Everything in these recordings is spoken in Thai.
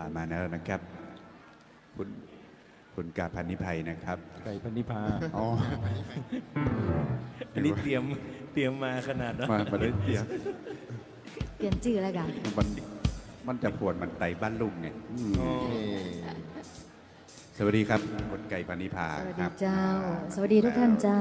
ผ่านมาแล้วนะครับ คุณคุณกาพันนิภัยนะครับ ไก่พันนิพาอ๋อ อันนี้เตรียมเตรียมมาขนาดนั้นมามาเลยเดียวเปลี่ยนชื่อแล้วกันมันมันจะปวดมันไตบ้านลุงไงอืมอ๋อสวัสดีครับคุณไก่พันนิพาสวัสคดีรับ เจ้า สวัสดีทุกท่านเจ้า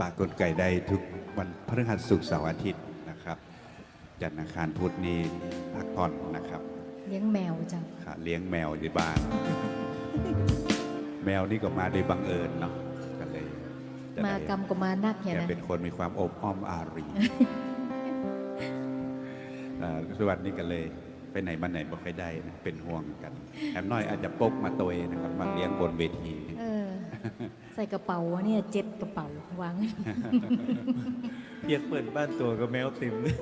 ปากกลไก่ได้ทุกวันพฤหัสศุกร์เสาร์อาทิตย์นะครับ จันทร์อังคารพุธนี้พักผ่อนนะครับเลี้ยงแมวเจ้าค่ะเลี้ยงแมวอยู่บ้าน แมวนี่ก็มาโดยบังเอิญเนาะก็เลยจะมาได้กรรมก็มานักเห็นแกนะเป็นคนมีความอบอ้อมอารีเอ่อทุกวันนี้ก็เลย ไปไหนมาไหนบ่ค่อยได้นะเป็นห่วงกันแอมน้อยอาจจะปกมาตัวเองนะครับมาเลี้ยงบนเวที เออ ใส่กระเป๋าเนี่ยเจ็ดกระเป๋าวางเพียกเปิดบ้านตัวก็แมวติ่มเลย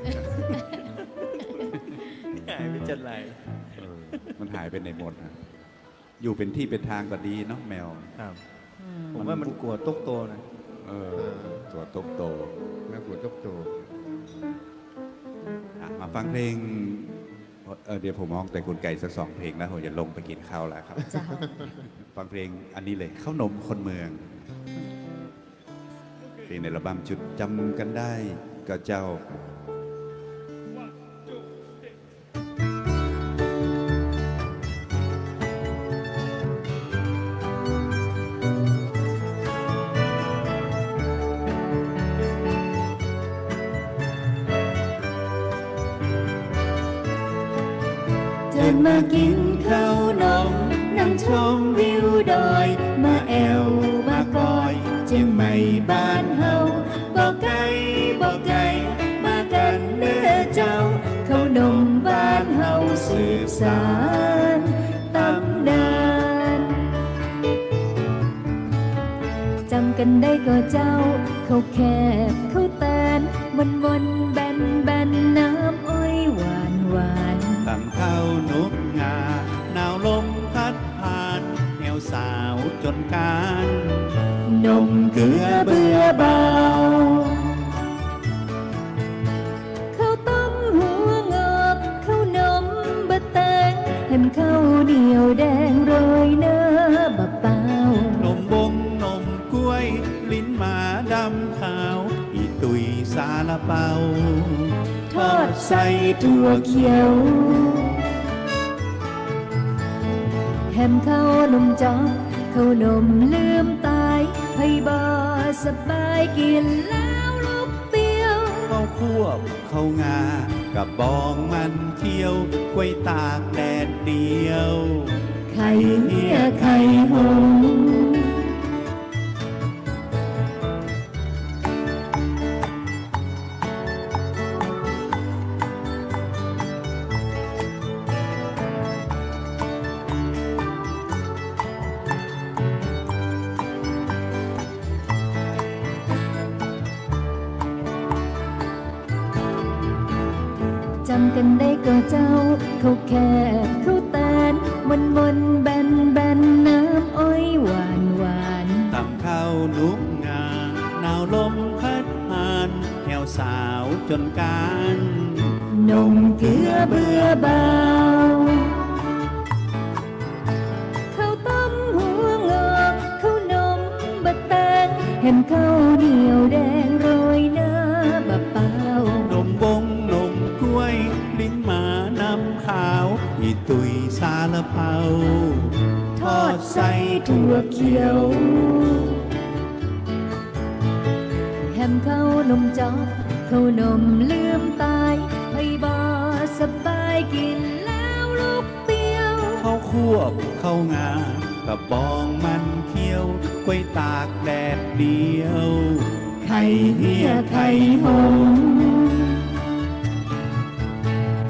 หายไปจัดไรเออมันหายไปในหมดนะอยู่เป็นที่เป็นทางก็ดีเนาะแมวครับอืมผมว่ามันกลัวตกโตนะเออตัวโตโตแม่ขวดตบโตอะมาฟังเพลงเออเดี๋ยวผมมองแต่คุณไก่สักสองเพลงแล้วผมจะลงไปกินข้าวแล้วครับเจ้า ฟังเพลงอันนี้เลยข้าวนมคนเมืองเพลงในระบั้มชุดจำกันได้ก็เจ้า กันได้ก็เจ้า เขาแคบเขาแตนวันวันๆแบนแบนน้ำอ้อยหวานหวานตำข้าวนุกงาหนาวลมพัดผ่านแนวสาวจนการนมเกลือเบื่อเบาข้าวต้มหัวงอกข้าวนมบะแตงแฮมข้าวเหนียวแดงโรยาลาเปาทอดใส่ถั่วเขียวแฮมข้าวนมจอกข้าวนมลืมตายให้บอสบายกินแล้วลูกเปียวข้าวควบข้าวงากับบองมันเที่ยวกล้วยตากแดดเดียว ไข่เหี้ยไข่หง แค่เขาแตนวันวันๆแบนแบนน้ำอ้อยหวานหวานตำข้าวนุกงาหนาวลมพัดผ่านแถวสาวจนการนมเกลือเบื่อเบาข้าวต้มหัวงอกข้าวนมบะแตงเห็นข้าวเหนียวแดง ลาเปาทอดใส่ถั่วเขียว แฮมข้าวนมจอกข้าวนมลืมตายให้บอสบายกินแล้วลูกเปียวข้าวควบข้าวงากับบองมันเคี้ยวกล้วยตากแดดเดียวไข่เหี้ยไข่หง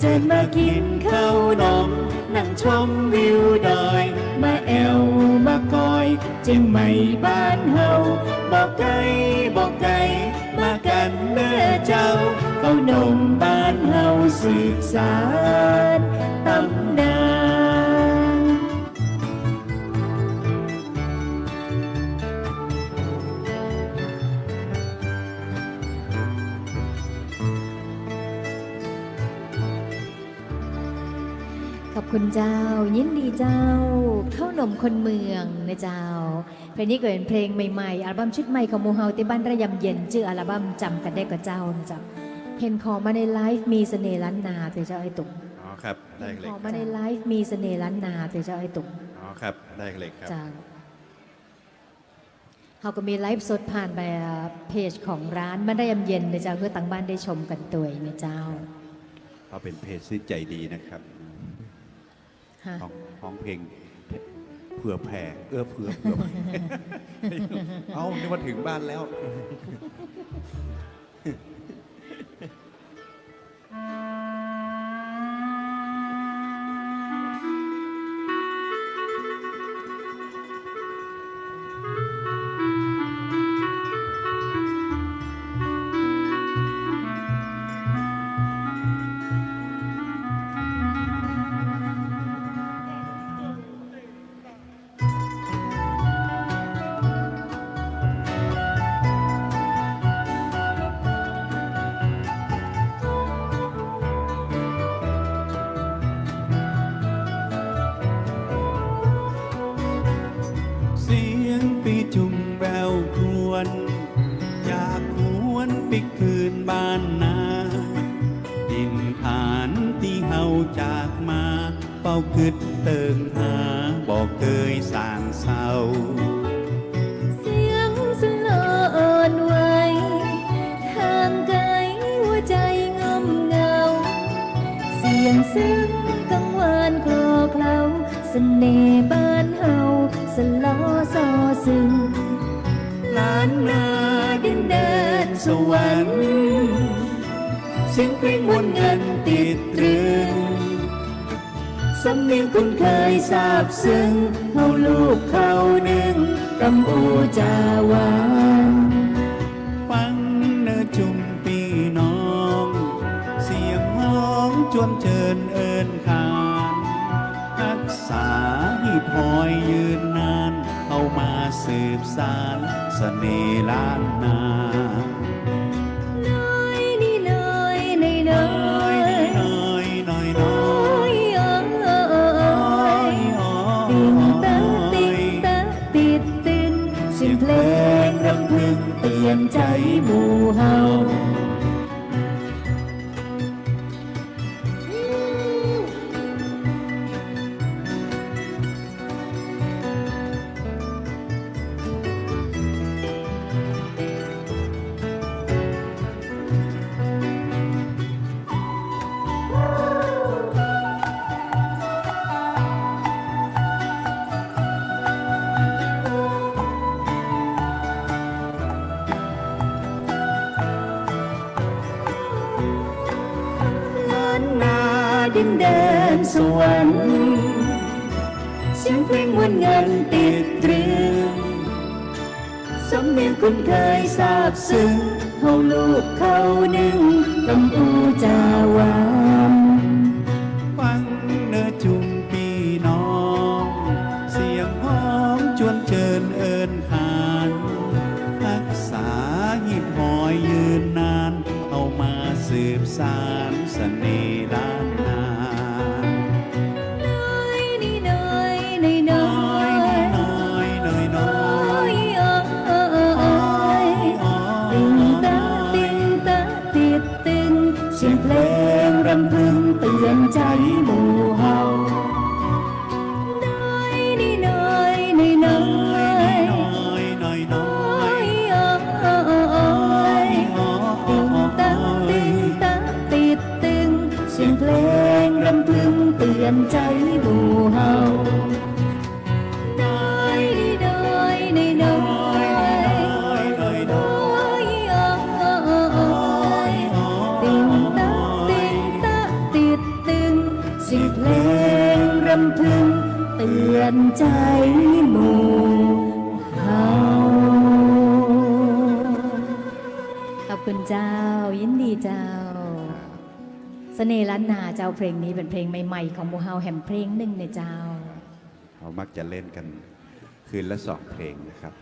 เจิดมากินข้าวนม นั่งชมวิวดอยมาแอวมากอยเจียงใหม่ คุณเจ้า ยินดีเจ้า เข้าหนมคนเมืองนะเจ้า เพลงนี้ก็เป็นเพลงใหม่ๆ อัลบั้มชุดใหม่ของหมูเฮาที่บ้านระยำเย็นชื่ออัลบั้มจำกันได้กับเจ้านะเจ้าเห็นของมาในไลฟ์มีเสน่ห์ล้านนาเตเจ้าไอ้ตุกอ๋อครับได้เห็นเลขยองมาในไลฟ์มีเสน่ห์ล้านนาเตเจ้าไอ้ตุกอ๋อครับได้เลยครับเจ้าเขาก็มีไลฟ์สดผ่านไปเพจของร้านบ้านระยำเย็นนะเจ้าเพื่อตั้งบ้านได้ชมกันตัวยนะเจ้าเขาเป็นเพจที่ใจดีนะครับ ฮะห้องห้องเพลงเผื่อแผ่เอื้อเผื่อเผื่อแผ่ เอานึกว่าถึงบ้านแล้ว ไปคืนบ้านนาดินฐานที่เฮาจากมา เป้าคืดเติงหาบอกเคยสางเศร้า เสียงสลอ่อนไหวห่างไกลหัวใจงมเงา เสียงซึ้งกังวานคลอเคลาเสน่ห์บ้านเฮาสลอซอซึ้งล้านนาดินแดน สวรรค์เสียงเพลงมวลเงินติดตรึงสำเนียงคุณเคยทราบซึ้งเขาลูกเขาหนึ่งกำอูจาวาฟังเนอจุมปีน้อง เสียงห้องจวนเจิญเอินขานรักษาให้พลอยยืนนาน เอามาสืบสารเสน่ห์ล้านนาึกเตือนใจหมู่เฮา เสียงเพลงวันเงินติดตรึงสำเนียงคุณเคยทราบซึ้งเขาลูกเขาหนึ่งกำพูจาวา ใจหมู่เฮาน้อยนี่น้อยนี่น้อยน้อยน้น้ออยยอ๋ออ๋ออ๋อติงตะติงตะติดตึงเสียงเพลงรำพึงเตือนใจ พึงเตือนใจหมู่เฮาขอบคุณเจ้า ยินดีเจ้าเสน่ห์ล้านนาเจ้าเพลงนี้เป็นเพลงใหม่ๆ ของหมูเฮาแห่มเพลงหนึ่งในเจ้า เขามักจะเล่นกันคืนละสองเพลงนะครับ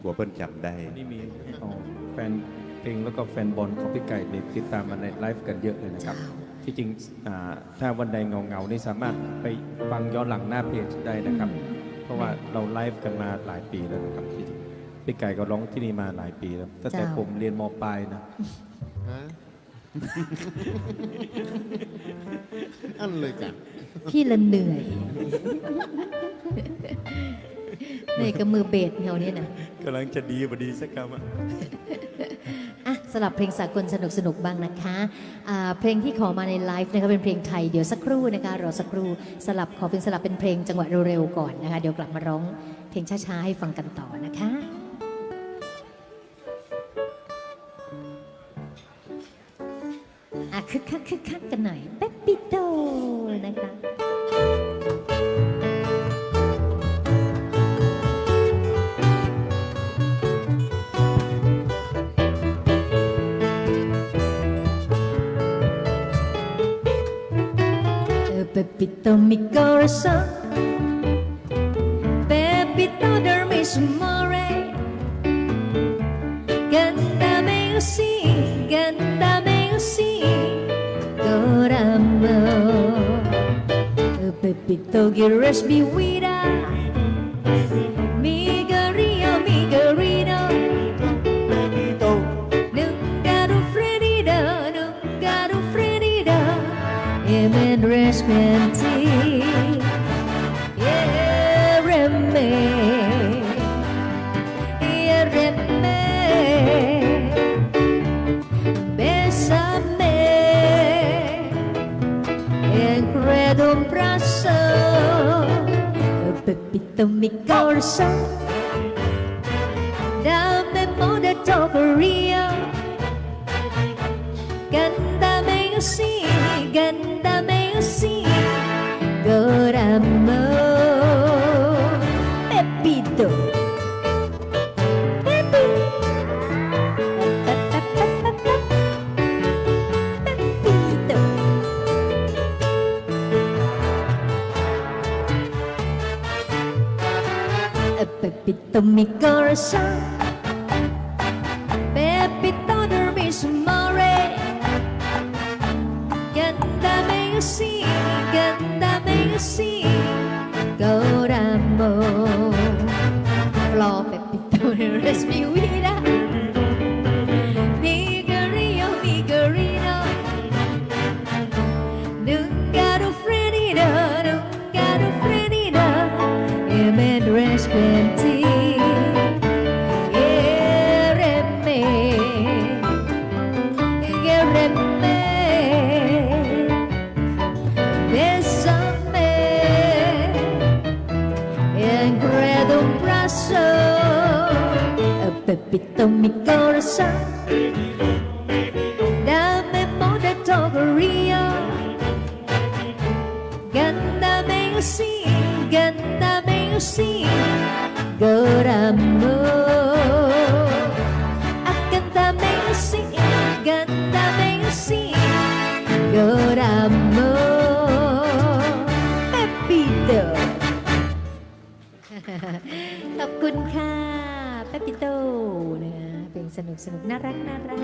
กลัวเปิ้ลจำได้ นี่มีเอาแฟนเพลงแล้วก็แฟนบอลของพี่ไก่เนี่ยติดตามมาในไลฟ์กันเยอะเลยนะครับเจ้า ที่จริงอ่าถ้าวันใดเงาเงาๆนี่สามารถไปฟังย้อนหลังหน้าเพจได้นะครับ เพราะว่าเราไลฟ์กันมาหลายปีแล้วนะครับที่จริงพี่ไก่ก็ร้องที่นี่มาหลายปีแล้วตั้งแต่เจ้าผมเรียนมปลายนะฮะอันเลยกันพี่ละเหนื่อยเหนื่อยกับมือเบสเฮาเนี่ยนะกำลังจะดีบดีสักคำอะอะ สลับเพลงสากลสนุกสนุกๆบ้างนะคะอ่าเพลงที่ขอมาในไลฟ์นะคะเป็นเพลงไทยเดี๋ยวสักครู่นะคะรอสักครู่สลับขอเป็นสลับเป็นเพลงจังหวะเร็วๆก่อนนะคะเดี๋ยวกลับมาร้องเพลงช้าๆให้ฟังกันต่อนะคะ Pepita mi corazón, Pepita dormi su more, cántame así, cántame así, corambo. Pepito quieres mi vida. vendresmenti Yereme Yereme Besame En credo un brazo Pepito mi corso. Tommy Garza abrazo. Oh, Pepito, mi corazón. Dame moda togoría. Ganda me usí, ganda me usí. Gorami. คุณค่ะเปปปิโตนะเพลงสนุกสนุกน่ารักน่ารัก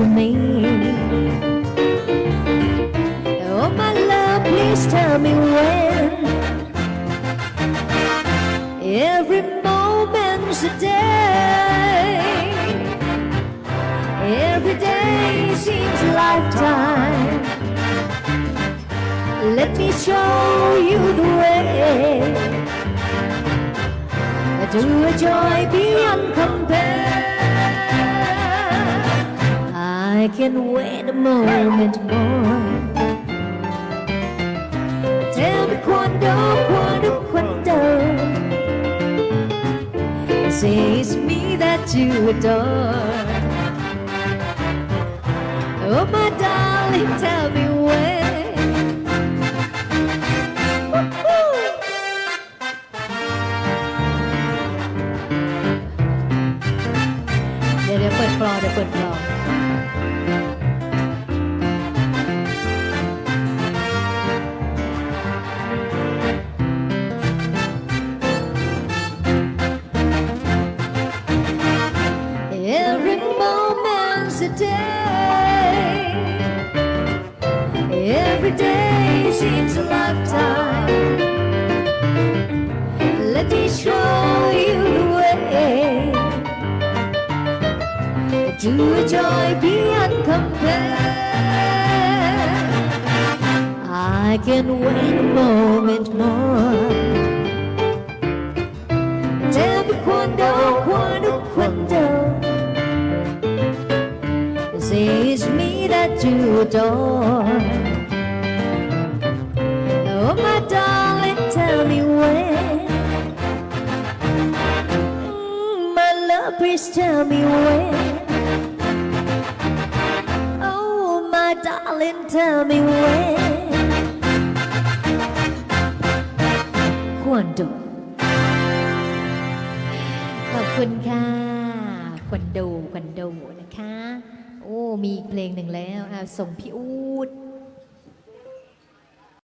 to me. Oh, my love, please tell me when. Every moment's a day. Every day seems a lifetime. Let me show you the way to a joy beyond compare. I can wait a moment more. Tell me quando, quando, quando. Say it's me that you adore. Oh, can wait a moment more. Tell me quando, quando, quando. Say it's me that you adore. ส่งพี่อู